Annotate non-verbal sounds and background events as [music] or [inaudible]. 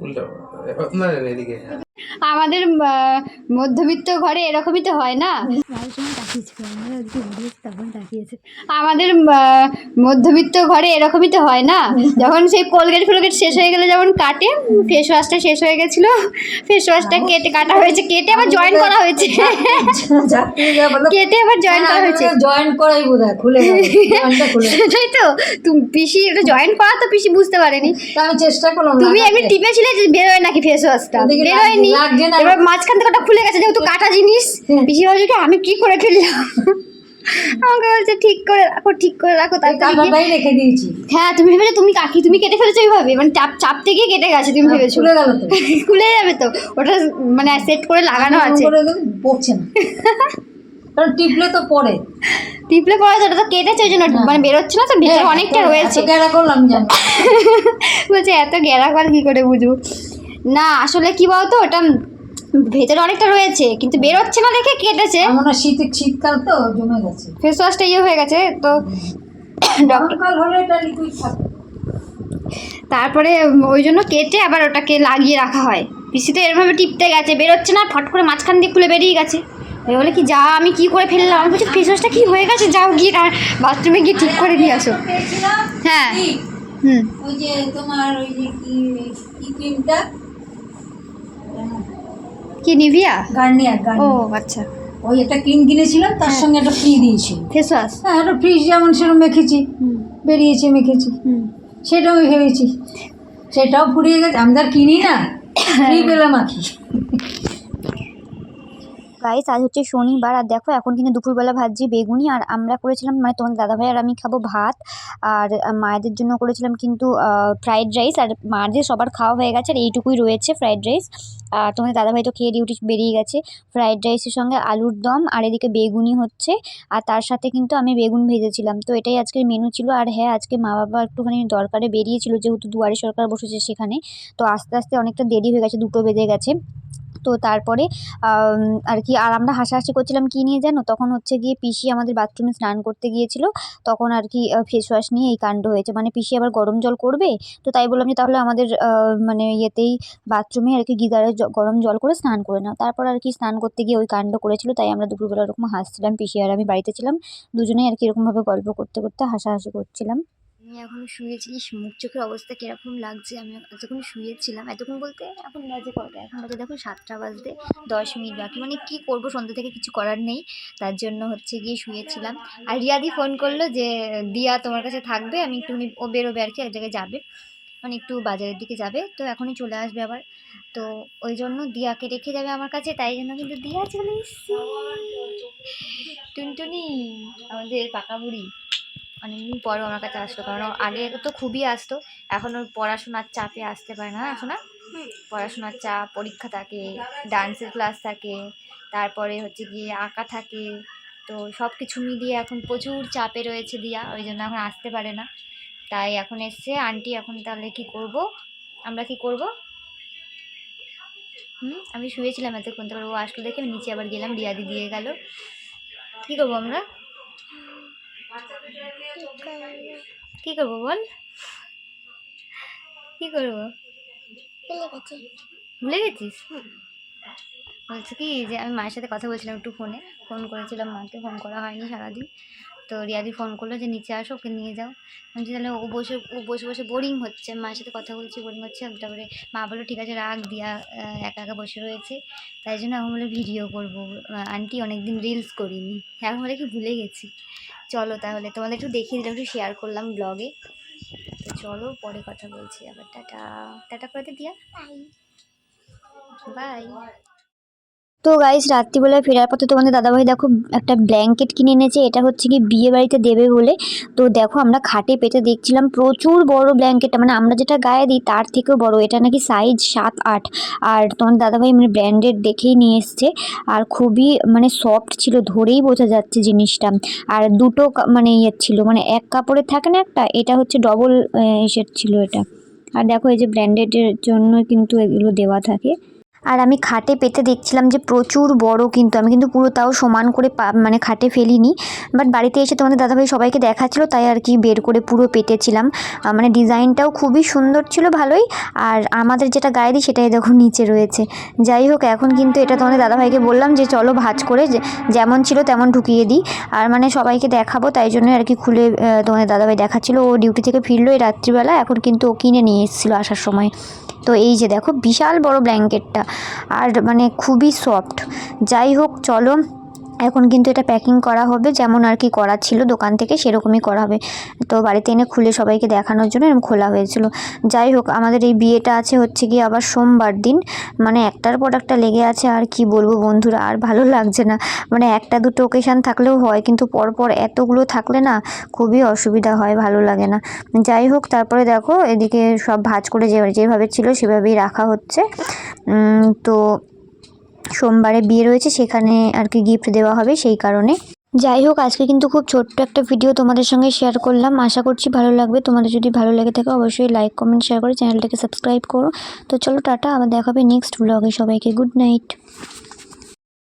উল্টো না না, এদিকে আমাদের মধ্যবিত্ত ঘরে এরকমই তো হয় না? আমাদের মধ্যবিত্ত ঘরে এরকমই তো হয় না? যখন সেই কোলগেট ফোলগেট শেষ হয়ে গেলে যেমন কাটে ফেস ওয়াশটা শেষ হয়ে গেছিল ফেস ওয়াশটা কেটে কাটা হয়েছে কেটে আবার জয়েন করা হয়েছে। কেটে আবার জয়েন করা হয়েছে। জয়েন করাই বোধ হয় খুলে। সেটাই তো তুমি পিসি এটা জয়েন করা তো পিসি বুঝতে পারেনি। আমি চেষ্টা করলাম তুমি এমনি টিপেছিলে যে বেরোয় নাকি ফেস ওয়াশটা বেরোয়নি। লাগছে না। এবার মাঝখান থেকে ওটা খুলে গেছে যেহেতু কাটা জিনিস পিসি ভাবছে কি আমি কি করে ফেললাম? আমাকে বলছে ঠিক করে রাখো ঠিক করে রাখো তাড়াতাড়ি গিয়ে- রেখে দিয়েছি। হ্যাঁ তুমি ভেবেছো তুমি কাকি তুমি কেটে ফেলেছো এইভাবে? মানে চাপ চাপতে গিয়ে কেটে গেছে তুমি ভেবেছো। খুলে গেল তো। [laughs] খুলে যাবে তো। ওটা মানে সেট করে লাগানো আছে। পড়ছে না। [laughs] কারণ টিপলে তো পড়ে। টিপলে পরে তো ওটা তো কেটেছে ওই জন্য মানে বেরোচ্ছে না তো ভিতরে হ্যাঁ, অনেকটা রয়েছে। গেরা করলাম জানি। [laughs] বলছে এত গেরা কর কি করে বুঝব? না আসলে কি বলতো ওটা ভেতরে অনেকটা রয়েছে কিন্তু বেরোচ্ছে না দেখে কেটেছে। এমন শীত শীতকাল তো জমে গেছে। ফেস ওয়াশটা ইয়ে হয়ে গেছে তো ডক্টর গরমকাল হলে এটা লিকুইড থাকে তারপরে ওই জন্য কেটে আবার ওটাকে লাগিয়ে রাখা হয়। পিসি তো এরভাবে টিপতে গেছে বেরোচ্ছে না ফট করে মাঝখান দিয়ে খুলে বেরিয়ে গেছে। ওই বলে কি যা আমি কি করে ফেললাম? আমি বলছি ফেস ওয়াশটা কি হয়ে গেছে? যাও গিয়ে বাথরুমে গিয়ে ঠিক করে দিয়ে আসো। হ্যাঁ। হুম। ওই যে তোমার ওই যে কি ক্রিমটা কি নিভিয়া? গার্নিয়ার ও আচ্ছা। ওই একটা ক্রিম কিনেছিলাম তার হ্যাঁ। সঙ্গে একটা ফ্রি দিয়েছি ফেস ওয়াশ হ্যাঁ একটা ফ্রি যেমন সেরকম মেখেছি বেরিয়েছি মেখেছি। সেটাও ভেবেছি। সেটাও ফুরিয়ে গেছে। আমি তো আর কিনি না। ফ্রি পেলাম আঁকি গাইস আজ হচ্ছে শনিবার আর দেখো, এখন কিন্তু দুপুরবেলা ভাজছি বেগুনি আর আমরা করেছিলাম মানে তোমাদের দাদাভাই আর আমি খাব ভাত। আর মায়েদের জন্য করেছিলাম কিন্তু ফ্রাইড রাইস আর মায়েদের সবার খাওয়া হয়ে গেছে আর এইটুকুই রয়েছে ফ্রাইড রাইস আর তোমাদের দাদাভাই তো খেয়ে ডিউটি বেরিয়ে গেছে ফ্রাইড রাইসের সঙ্গে আলুর দম আর এদিকে বেগুনি হচ্ছে। আর তার সাথে কিন্তু আমি বেগুন ভেজেছিলাম। তো এটাই আজকের মেনু ছিল আর হ্যাঁ আজকে মা বাবা একটুখানি দরকারে বেরিয়েছিল যেহেতু দুয়ারে সরকার বসেছে সেখানে। তো আস্তে আস্তে অনেকটা দেরি হয়ে গেছে, দুটো বেজে গেছে। তো তারপরে আর কি, আর আমরা হাসাহাসি করছিলাম কী নিয়ে জানো? তখন হচ্ছে গিয়ে পিসি আমাদের বাথরুমে স্নান করতে গিয়েছিল। তখন আর কি ফেস ওয়াশ নিয়ে এই কাণ্ড হয়েছে। মানে পিসি আবার গরম জল করবে? তো তাই বললাম যে তাহলে আমাদের মানে ইয়েতেই বাথরুমে আর কি গিজারে গরম জল করে স্নান করে নাও। তারপর আর কি স্নান করতে গিয়ে ওই কাণ্ড করেছিল। তাই আমরা দুপুরবেলা ওরকম হাসছিলাম। পিসি আর আমি বাড়িতে ছিলাম। দুজনেই আর কি এরকমভাবে গল্প করতে করতে হাসাহাসি করছিলাম। আমি এখন শুয়েছি ইস, মুখ চোখের অবস্থা কীরকম লাগছে? আমি এতক্ষণ শুয়েছিলাম। এতক্ষণ বলতে এখন বাজে কটা এখন বাজে দেখো সাতটা বাজতে দশ মিনিট বাকি। মানে কি করব? সন্ধ্যা থেকে কিছু করার নেই। তার জন্য হচ্ছে গিয়ে শুয়েছিলাম। আর রিয়াদি ফোন করল যে দিয়া তোমার কাছে থাকবে আমি একটুখানি ও বেরোবে আর কি এক জায়গায় যাবে। মানে একটু বাজারের দিকে যাবে। তো এখনই চলে আসবে আবার। তো ওই জন্য দিয়াকে রেখে যাবে আমার কাছে। তাই জন্য কিন্তু দিয়া চলে এসছে। টুনটুনি আমাদের পাকা বুড়ি। অনেকদিন পরও আমার কাছে আসলো। কারণ আগে তো খুবই আসতো, এখন ওর পড়াশোনার চাপে আসতে পারে না। শোনা পড়াশোনার চাপ, পরীক্ষা থাকে ডান্সের ক্লাস থাকে, তারপরে হচ্ছে গিয়ে আঁকা থাকে। তো সব কিছু মিলিয়ে এখন প্রচুর চাপে রয়েছে দিয়া, ওই জন্য এখন আসতে পারে না। তাই এখন এসছে, আন্টি, এখন তাহলে কি করব? আমরা কি করব? হুম? আমি শুয়েছিলাম এতক্ষণ, তারপর ও আসলো দেখে নিচে আবার গেলাম, রিয়াদি দিয়ে গেল। কী করব আমরা? কি করব বল? কি করব? ভুলে গেছিস? বলছি কি যে আমি মায়ের সাথে কথা বলছিলাম একটু ফোনে ফোন করেছিলাম মাকে ফোন করা হয়নি সারাদিন। তো রিয়াদি ফোন করল যে নিচে আসো ওকে নিয়ে যাও। আমি বলছি, তাহলে ও বসে ও বসে বসে বোরিং হচ্ছে মায়ের সাথে কথা বলছি বোরিং হচ্ছে। তারপরে মা বলল ঠিক আছে রাগ দিয়া একা একা বসে রয়েছে। তাই জন্য এখন বলে ভিডিও করব। আন্টি অনেকদিন রিলস করিনি। এখন বলে কি ভুলে গেছি। চলো তাহলে তোমাদের একটু দেখিয়ে দিলাম একটু শেয়ার করলাম ব্লগে তো চলো পরে কথা বলছি আবার। টাটা। টাটা করে দিয়া। বাই তো গাইস রাত্রিবেলায় ফেরার পথে তোমাদের দাদাভাই দেখো একটা ব্ল্যাঙ্কেট কিনে এনেছে, এটা হচ্ছে কি বিয়ে বাড়িতে দেবে বলে। তো দেখো আমরা খাটে পেতে দেখছিলাম প্রচুর বড় ব্ল্যাঙ্কেট মানে আমরা যেটা গায়ে দিই তার থেকেও বড়, এটা নাকি সাইজ সাত, আট। আর তোমার দাদাভাই মানে ব্র্যান্ডেড দেখেই নিয়ে এসছে। আর খুবই মানে সফট ছিল, ধরেই বোঝা যাচ্ছে জিনিসটা। আর দুটো মানে ইয়ে ছিল মানে এক কাপড়ের থাকে না একটা, এটা হচ্ছে ডবল ইসের ছিল এটা। আর দেখো এই যে ব্র্যান্ডেডের জন্য কিন্তু এগুলো দেওয়া থাকে। আর আমি খাটে পেতে দেখছিলাম যে প্রচুর বড় কিন্তু, আমি কিন্তু পুরো তাও সমান করে মানে খাটে ফেলিনি। বাট বাড়িতে এসে তোমাদের দাদাভাই সবাইকে দেখাচ্ছিলো, তাই আর কি বের করে পুরো পেতেছিলাম মানে ডিজাইনটাও খুবই সুন্দর ছিল, ভালোই। আর আমাদের যেটা গায়ে দিই সেটাই দেখো নিচে রয়েছে। যাই হোক, এখন কিন্তু এটা তোমাদের দাদাভাইকে বললাম যে চলো ভাজ করে যেমন ছিল তেমন ঢুকিয়ে দিই। আর মানে সবাইকে দেখাবো, তাই জন্য আর কি খুলে তোমাদের দাদাভাই দেখাচ্ছিলো। ও ডিউটি থেকে ফিরলো এই রাত্রিবেলা, এখন কিন্তু ও কিনে নিয়ে এসেছিল আসার সময়। তো এই যে দেখো বিশাল বড় ব্ল্যাঙ্কেটটা আর মানে খুবই সফট যাই হোক চলো এখন কিন্তু এটা প্যাকিং করা হবে, যেমন আর কি করা ছিল দোকান থেকে সেরকমই করা হবে। তো বাড়িতে এনে খুলে সবাইকে দেখানোর জন্য এরকম খোলা হয়েছিল। যাই হোক, আমাদের এই বিয়েটা আছে হচ্ছে কি আবার সোমবার দিন। মানে একটার পর একটা লেগে আছে, আর কি বলব বন্ধুরা, আর ভালো লাগছে না। মানে একটা দুটো ওকেশান থাকলেও হয়, কিন্তু পরপর এতগুলো থাকলে না খুবই অসুবিধা হয়, ভালো লাগে না। যাই হোক, তারপরে দেখো, এদিকে সব ভাজ করে যেভাবে ছিল সেভাবেই রাখা হচ্ছে। তো সোমবারে বিয়ে রয়েছে, সেখানে আর কি গিফট দেওয়া হবে সেই কারণে। যাই হোক, আজকে কিন্তু খুব ছোট্ট একটা ভিডিও তোমাদের সঙ্গে শেয়ার করলাম। আশা করছি ভালো লাগবে। তোমাদের যদি ভালো লেগে থাকে, অবশ্যই লাইক কমেন্ট শেয়ার করে চ্যানেলটাকে সাবস্ক্রাইব করো। তো চলো, টাটা। আবার দেখাবে নেক্সট ব্লগে সবাইকে গুড নাইট